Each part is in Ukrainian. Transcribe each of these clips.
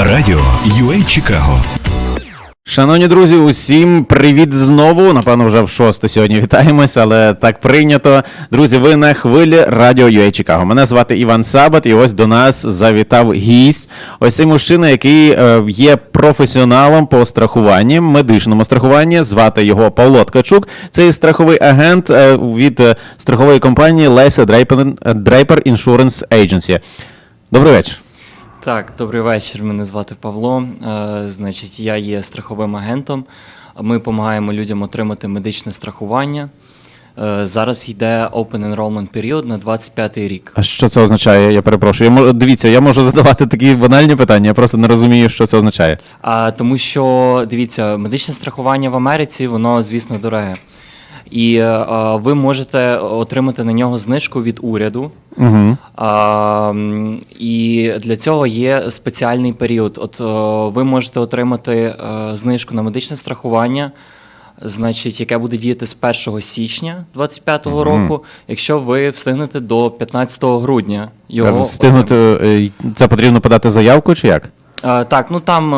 Радіо UA Чикаго. Шановні друзі, усім привіт знову. Напевно, вже в шосте сьогодні вітаємось, але так прийнято. Друзі, ви на хвилі радіо UA Чикаго. Мене звати Іван Сабат, і ось до нас завітав гість. Ось цей мужчина, який е, є професіоналом по страхуванні, медичному страхуванні. Звати його Павло Ткачук. Це страховий агент е, від е, страхової компанії Леся Draper Insurance Agency. Добрий вечір. Так, добрий вечір. Мене звати Павло. Е, значить, я є страховим агентом. Ми допомагаємо людям отримати медичне страхування. Е, зараз йде Open Enrollment період на 25-й рік. А що це означає? Я перепрошую. Я мо- дивіться, я можу задавати такі банальні питання, я просто не розумію, що це означає. А тому що дивіться, медичне страхування в Америці, воно, звісно, дороге. І е, е, ви можете отримати на нього знижку від уряду. Угу. А, і для цього є спеціальний період. От е, ви можете отримати е, знижку на медичне страхування, значить, яке буде діяти з 1 січня 2025 року, якщо ви встигнете до 15 грудня його Встигнути, це потрібно подати заявку чи як? Е, Так, ну там,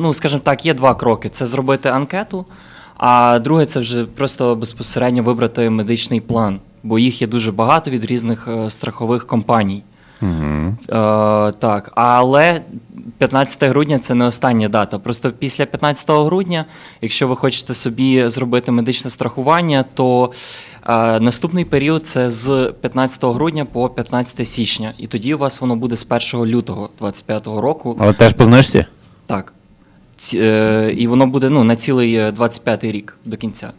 ну скажімо так, є два кроки: це зробити анкету, а друге це вже просто безпосередньо вибрати медичний план, бо їх є дуже багато від різних е, страхових компаній. Угу. Е, так, але 15 грудня це не остання дата. Просто після 15 грудня, якщо ви хочете собі зробити медичне страхування, то е, наступний період це з 15 грудня по 15 січня. І тоді у вас воно буде з 1 лютого 2025 року. Але теж по знижці? Так. Е, і воно буде ну, на цілий е, 25-й рік до кінця.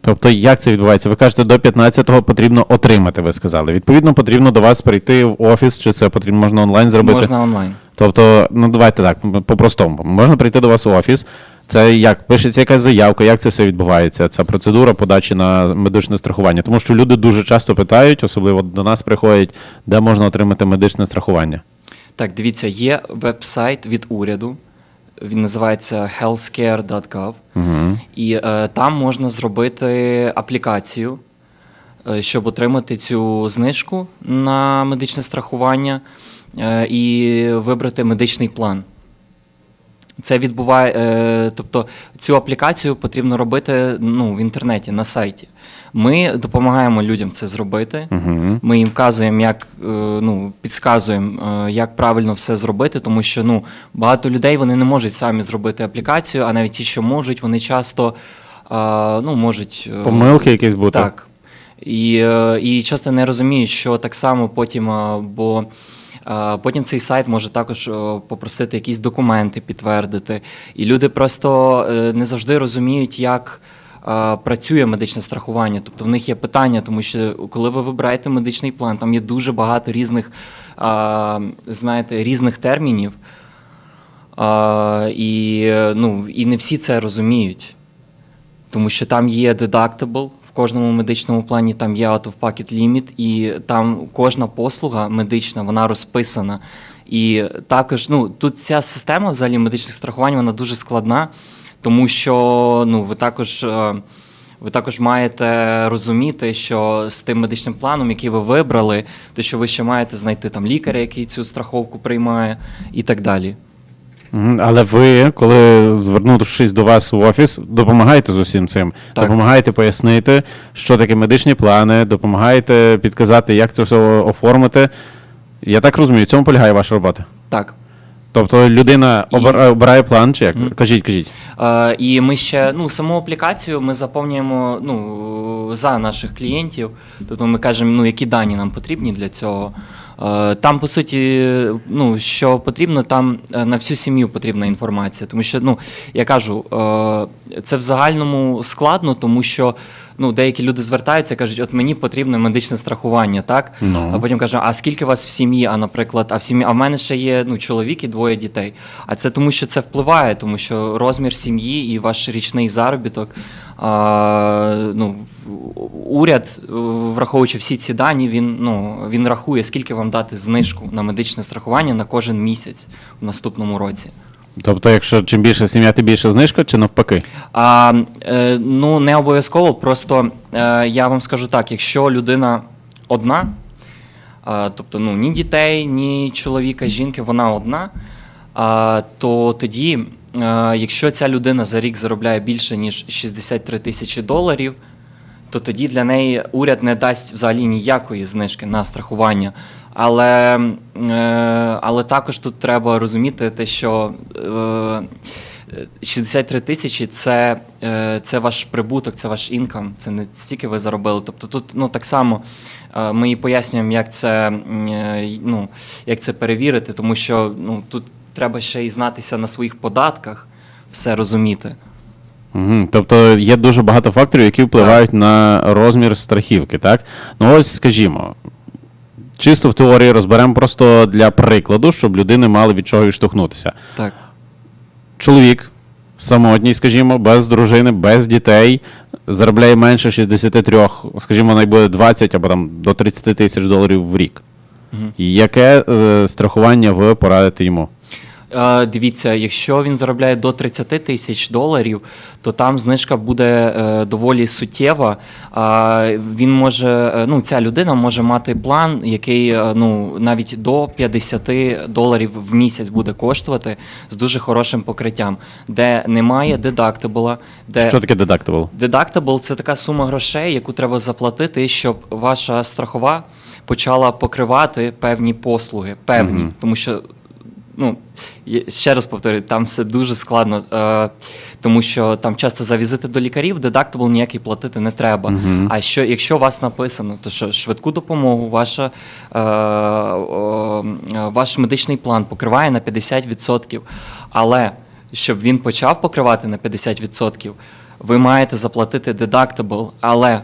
Тобто, як це відбувається? Ви кажете, до 15-го потрібно отримати, ви сказали. Відповідно, потрібно до вас прийти в офіс, чи це потрібно можна онлайн зробити? Можна онлайн. Тобто, ну давайте так, по-простому. Можна прийти до вас в офіс. Це як пишеться якась заявка, як це все відбувається? Ця процедура подачі на медичне страхування. Тому що люди дуже часто питають, особливо до нас приходять, де можна отримати медичне страхування. Так, дивіться, є веб-сайт від уряду. Він називається healthcare.gov. Угу. І е, там можна зробити аплікацію, е, щоб отримати цю знижку на медичне страхування е, і вибрати медичний план. Це відбуває, е, тобто цю аплікацію потрібно робити ну, в інтернеті на сайті. Ми допомагаємо людям це зробити. Угу. Ми їм вказуємо, як е, ну, підказуємо, е, як правильно все зробити, тому що ну, багато людей вони не можуть самі зробити аплікацію, а навіть ті, що можуть, вони часто ну, можуть Помилки якісь бути. так. І, і часто не розуміють, що так само потім, бо потім цей сайт може також попросити якісь документи підтвердити. І люди просто е, не завжди розуміють, як працює медичне страхування. Тобто в них є питання, тому що коли ви вибираєте медичний план, там є дуже багато різних, знаєте, різних термінів. І, ну, і не всі це розуміють. Тому що там є в кожному медичному плані, там є out-of-pocket limit, і там кожна послуга медична вона розписана. І також ну, тут ця система взагалі медичних страхувань вона дуже складна, тому що ну, ви також. е, Ви також маєте розуміти, що з тим медичним планом, який ви вибрали, то що ви ще маєте знайти там лікаря, який цю страховку приймає, і так далі. Але ви, коли звернувшись до вас в офіс, допомагаєте з усім цим. Так. Допомагаєте пояснити, що таке медичні плани, допомагаєте підказати, як це все оформити. Я так розумію, в цьому полягає ваша робота. Так. Тобто людина обирає план, чи як? Мгм. Кажіть, кажіть. Е, і ми ще ну саму аплікацію ми заповнюємо ну за наших клієнтів. Тобто ми кажемо, ну які дані нам потрібні для цього. Е, Там, по суті, ну що потрібно, там е, на всю сім'ю потрібна інформація. Тому що, ну я кажу, е, це в загальному складно, тому що ну деякі люди звертаються, кажуть, от мені потрібне медичне страхування, так? Ну. А потім кажемо, а скільки у вас в сім'ї? А наприклад, а в сім'ї, а в мене ще є ну, чоловік і двоє дітей. А це тому, що це впливає, тому що розмір сім'ї і ваш річний заробіток. А, ну, уряд, е, враховуючи всі ці дані, він, ну, він рахує, скільки вам дати знижку на медичне страхування на кожен місяць в наступному році. Тобто, якщо чим більше сім'я, тим більше знижка, чи навпаки? А, е, ну, не обов'язково, просто е, я вам скажу так: якщо людина одна, а, тобто ну, ні дітей, ні чоловіка, жінки, вона одна. а, то тоді, а, якщо ця людина за рік заробляє більше ніж 63 тисячі доларів, то тоді для неї уряд не дасть взагалі ніякої знижки на страхування. Але, е, але також тут треба розуміти те, що е, 63 тисячі це, е, це ваш прибуток, це ваш інкам, це не стільки ви заробили. Тобто тут ну, так само е, ми і пояснюємо, як це, е, ну, як це перевірити, тому що ну, тут треба ще й знатися на своїх податках, все розуміти. Угу. Тобто є дуже багато факторів, які впливають на розмір страхівки, так? Ну ось скажімо, чисто в теорії розберемо просто для прикладу, щоб людини мали від чого відштовхнутися. Так. Чоловік самотній, скажімо, без дружини, без дітей, заробляє менше 63, скажімо, найбуде 20 або там до 30 тисяч доларів в рік. Мгм. Яке е, страхування ви порадите йому? Е, Дивіться, якщо він заробляє до 30 тисяч доларів, то там знижка буде е, доволі суттєва. А Він може, е, ну ця людина може мати план, який е, ну навіть до 50 доларів в місяць буде коштувати з дуже хорошим покриттям, де немає дедактабула, де Що таке deductible? Deductible – це така сума грошей, яку треба заплатити, щоб ваша страхова почала покривати певні послуги. Певні, Мгм. тому що. Ну, ще раз повторюю, там все дуже складно, е, тому що там часто за візити до лікарів дедактабл ніякий платити не треба. Мгм. А що, якщо у вас написано, то що швидку допомогу, ваша, е, о, е, ваш медичний план покриває на 50%, але щоб він почав покривати на 50%, ви маєте заплатити дедактабл, але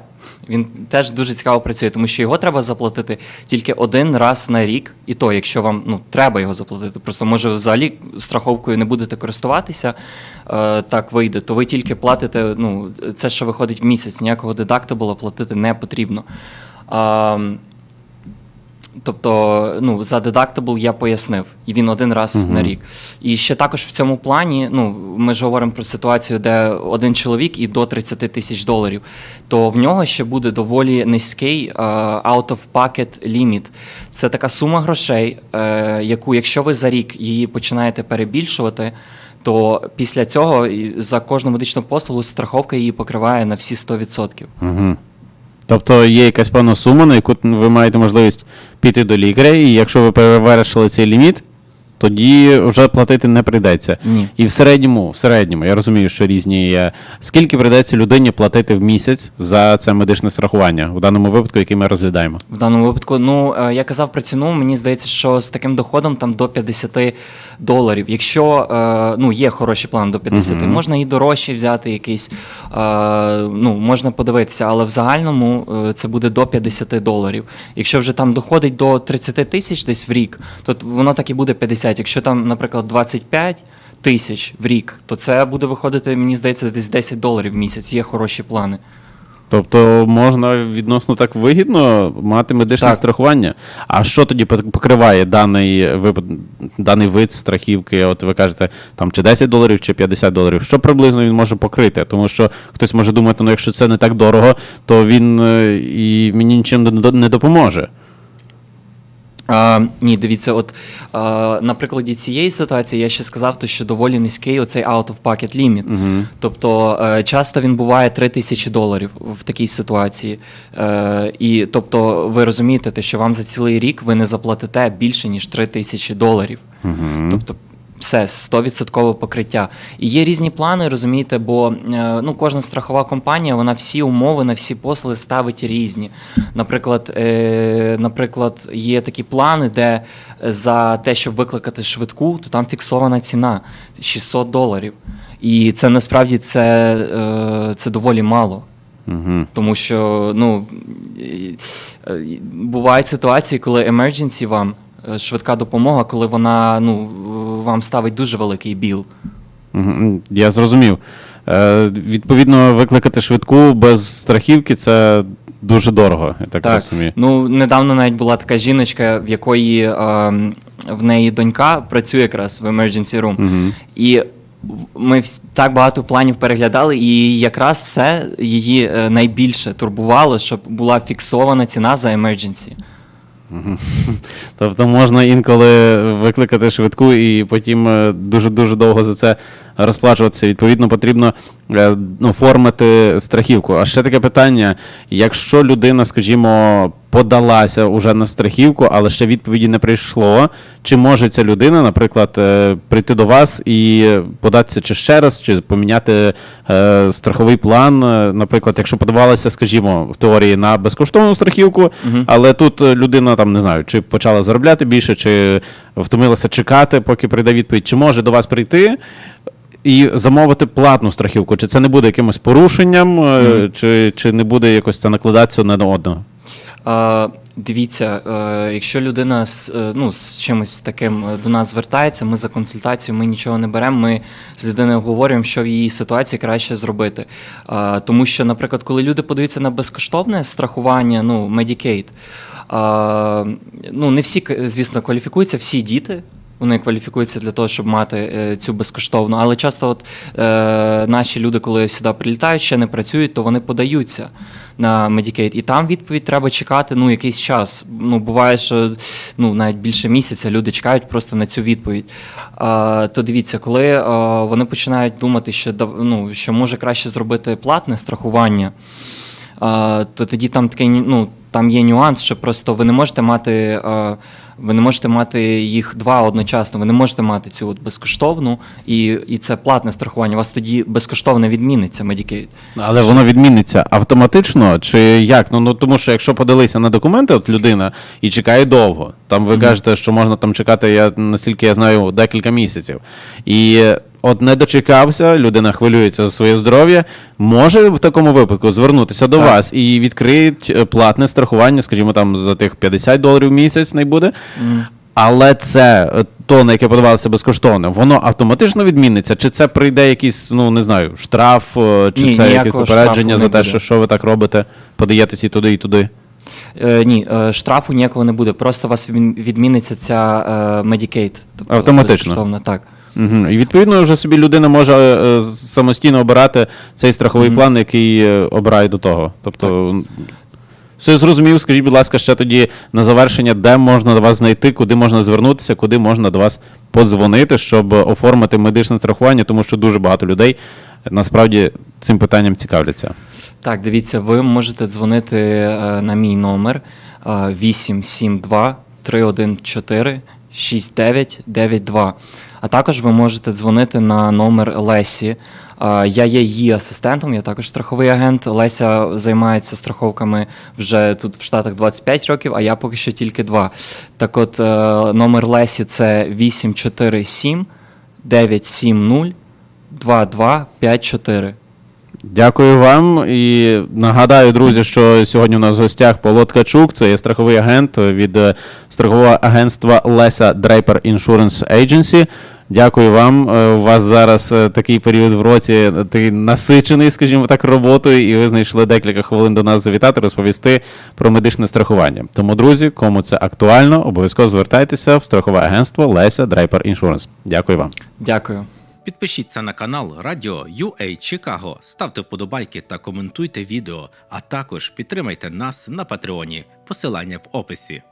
він теж дуже цікаво працює, тому що його треба заплатити тільки один раз на рік, і то, якщо вам ну, треба його заплатити. Просто може взагалі страховкою не будете користуватися, е, так вийде, то ви тільки платите, ну, це що виходить в місяць, ніякого дедактабла платити не потрібно. А, Тобто, ну, за дедактабл я пояснив, і він один раз Мгм. на рік. І ще також в цьому плані, ну, ми ж говоримо про ситуацію, де один чоловік і до 30 тисяч доларів, то в нього ще буде доволі низький е, out-of-pocket limit. Це така сума грошей, е, яку, якщо ви за рік її починаєте перебільшувати, то після цього за кожну медичну послугу страховка її покриває на всі 100%. Угу. Тобто є якась певна сума, на яку ви маєте можливість піти до лікаря, і якщо ви перевершили цей ліміт, тоді вже платити не прийдеться. Ні. І в середньому, в середньому, я розумію, що різні є. Скільки прийдеться людині платити в місяць за це медичне страхування у даному випадку, який ми розглядаємо? В даному випадку, ну е, я казав про ціну. Мені здається, що з таким доходом там до 50 доларів. Якщо е, ну є хороший план до 50, Мгм. можна і дорожче взяти якийсь. Е, ну можна подивитися, але в загальному це буде до 50 доларів. Якщо вже там доходить до 30 тисяч десь в рік, то воно так і буде 50. Якщо там, наприклад, 25 тисяч в рік, то це буде виходити, мені здається, десь 10 доларів в місяць. Є хороші плани. Тобто можна відносно так вигідно мати медичне Так. страхування. А що тоді пок- покриває даний випад, даний вид страхівки? От ви кажете, там чи 10 доларів, чи 50 доларів. Що приблизно він може покрити? Тому що хтось може думати, ну якщо це не так дорого, то він е, і мені нічим не до- не допоможе. А, ні, дивіться, от а, на прикладі цієї ситуації я ще сказав, то, що доволі низький оцей out-of-pocket limit. Угу. Тобто е, часто він буває 3 тисячі доларів в такій ситуації. Е, І тобто ви розумієте, те, що вам за цілий рік ви не заплатите більше, ніж 3 тисячі доларів. Угу. Тобто все, 100% покриття. І є різні плани, розумієте, бо е, ну, кожна страхова компанія, вона всі умови на всі послуги ставить різні. Наприклад, е, наприклад, є такі плани, де за те, щоб викликати швидку, то там фіксована ціна 600 доларів. І це насправді це, е, це доволі мало. Угу. Тому що ну, і- бувають ситуації, коли emergency вам, е, швидка допомога, коли вона ну, вам ставить дуже великий біл. Я зрозумів. Е, відповідно, викликати швидку без страхівки це дуже дорого, я так, Так. розумію. Ну, недавно навіть була така жіночка, в якої ем, в неї донька працює якраз в emergency room. Угу. І ми вс- так багато планів переглядали, і якраз це її е, найбільше турбувало, щоб була фіксована ціна за emergency. Тобто можна інколи викликати швидку і потім дуже-дуже довго за це розплачуватися. Відповідно, потрібно е, ну, оформити страхівку. А ще таке питання: якщо людина, скажімо, подалася уже на страхівку, але ще відповіді не прийшло, чи може ця людина, наприклад, е, прийти до вас і податися чи ще раз, чи поміняти е, страховий план, е, наприклад, якщо подавалася, скажімо, в теорії на безкоштовну страхівку, але тут людина там не знаю, чи почала заробляти більше, чи втомилася чекати, поки прийде відповідь, чи може до вас прийти. І замовити платну страхівку, чи це не буде якимось порушенням, е, чи, чи не буде якось це накладатися одне на одного? Дивіться, е, якщо людина з, е, ну, з чимось таким е, до нас звертається, ми за консультацією ми нічого не беремо. Ми з людиною обговорюємо, що в її ситуації краще зробити. Тому що, наприклад, коли люди подаються на безкоштовне страхування, ну, Medicaid, ну, не всі, звісно, кваліфікуються, всі діти. Вони кваліфікуються для того, щоб мати е, цю безкоштовну. Але часто, от е, наші люди, коли сюди прилітають, ще не працюють, то вони подаються на Medicaid. І там відповідь треба чекати ну, якийсь час. Ну, буває, що ну, навіть більше місяця люди чекають просто на цю відповідь. А, то дивіться, коли е, вони починають думати, що, ну, що може краще зробити платне страхування, то тоді там такий, ну, там є нюанс, що просто ви не можете мати. Ви не можете мати їх два одночасно. Ви не можете мати цю от безкоштовну і, і це платне страхування. У вас тоді безкоштовно відміниться Medicaid. Але воно відміниться автоматично, чи як? Ну, ну тому що якщо подалися на документи, от людина і чекає довго. Там ви кажете, що можна там чекати, я наскільки я знаю, декілька місяців. І от не дочекався, людина хвилюється за своє здоров'я, може в такому випадку звернутися до Так. вас і відкриють е, платне страхування, скажімо, там за тих 50 доларів в місяць не буде. Але це е, то, на яке подавалося безкоштовно, воно автоматично відміниться? Чи це прийде якийсь, ну не знаю, штраф, е, чи Ні, це якесь попередження за те, буде. що, що ви так робите, подаєтесь і туди, і туди? Е, ні, е, штрафу ніякого не буде. Просто у вас відмін- відміниться ця е, Medicaid. Тобто Автоматично? так. Угу. І відповідно вже собі людина може е, самостійно обирати цей страховий план, який е, обирає до того. Тобто. Все зрозумів, скажіть, будь ласка, ще тоді на завершення, де можна до вас знайти, куди можна звернутися, куди можна до вас подзвонити, щоб оформити медичне страхування, тому що дуже багато людей е, насправді цим питанням цікавляться. Так, дивіться, ви можете дзвонити е, на мій номер е, 872 314 6992. А також ви можете дзвонити на номер Лесі. Я є її асистентом, я також страховий агент. Леся займається страховками вже тут в Штатах 25 років, а я поки що тільки два. Так от, е, номер Лесі це 847 970 2254. Дякую вам. І нагадаю, друзі, що сьогодні у нас в гостях Павло Ткачук, це є страховий агент від е, страхового агентства Леся Draper Insurance Agency. Дякую вам. Е, У вас зараз е, такий період в році такий насичений, скажімо так, роботою, і ви знайшли декілька хвилин до нас завітати, розповісти про медичне страхування. Тому, друзі, кому це актуально, обов'язково звертайтеся в страхове агентство Леся Draper Insurance. Дякую вам. Дякую. Підпишіться на канал Радіо UA Чикаго, ставте вподобайки та коментуйте відео, а також підтримайте нас на Патреоні. Посилання в описі.